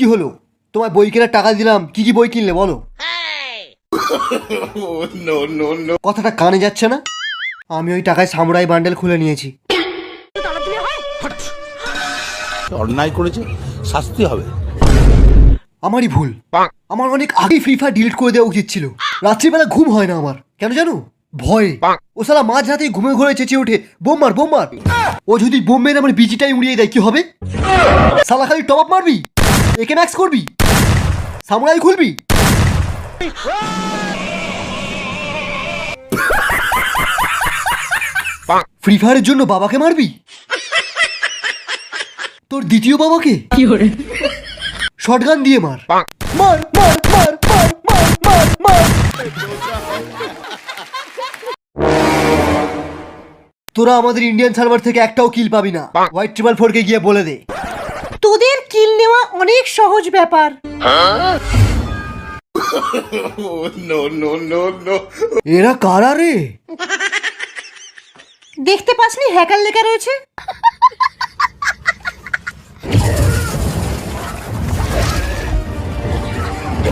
কি হলো? তোমার বই কেনার টাকা দিলাম কি কি বই কিনলে বলো? কথাটা কানে যাচ্ছে না? আমি ওই টাকায় সামুরাই বান্ডেল খুলে নিয়েছি। অন্যায় করেছে শাস্তি হবে। আমারই ভুল। আমার অনেক আগেই ফ্রি ফায়ার ডিলিট করে দেওয়া উচিত ছিল। রাত্রিবেলা ঘুম হয় না আমার। কেন জানো? ভয়ে। ও সালা মাঝ রাতে ঘুমে ঘুরে চেঁচিয়ে ওঠে বোম মার বোম মার। ও যদি বোম মেরে আমার বিজিটাই উড়িয়ে দেয় কি হবে? সালা খালি টপ মারবি? একে ম্যাক্স করবি? সামুরাই খুলবি? ফ্রি ফায়ারের জন্য বাবাকে মারবি? তোর দ্বিতীয় বাবাকে? শটগান দিয়ে মার। মার মার মার মার মার মার মার। তোরা আমাদের ইন্ডিয়ান সার্ভার থেকে একটাও কিল পাবি না। হোয়াইট ট্রিপল ফোরকে গিয়ে বলে দে। তোদের কিল নেওয়া অনেক সহজ ব্যাপার। এরা কারা রে? দেখতে পাসনি হ্যাকার লেখা রয়েছে?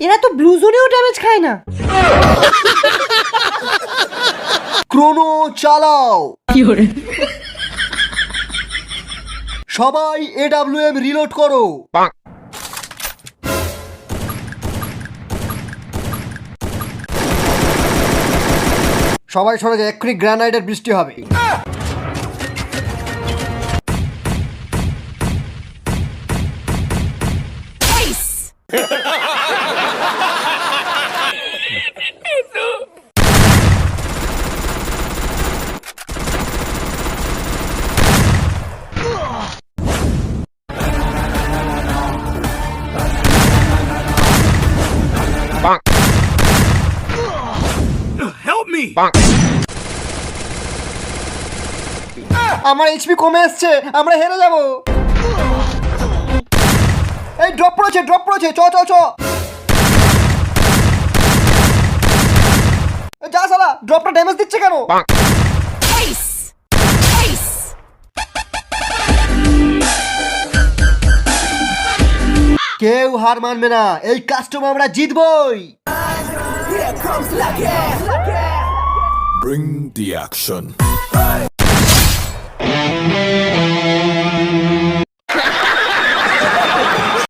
এরা তো ব্লু জোনেও ড্যামেজ খায় না। ক্রোনো চালাও। সবাই এডাব্লিউএম রিলোড করো। সবাই সরে যায় এক্ষুনি গ্রানাইডের বৃষ্টি হবে। আমার এইচপি কমে এসছে, আমরা হেরে যাব। এই ড্রপ পড়েছে ড্রপ পড়েছে, চ চ চ। যা সালা ড্রপটা ড্যামেজ দিচ্ছে কেন? কেউ হার মানবে না, এই কাস্টম আমরা জিতবই। Bring the action.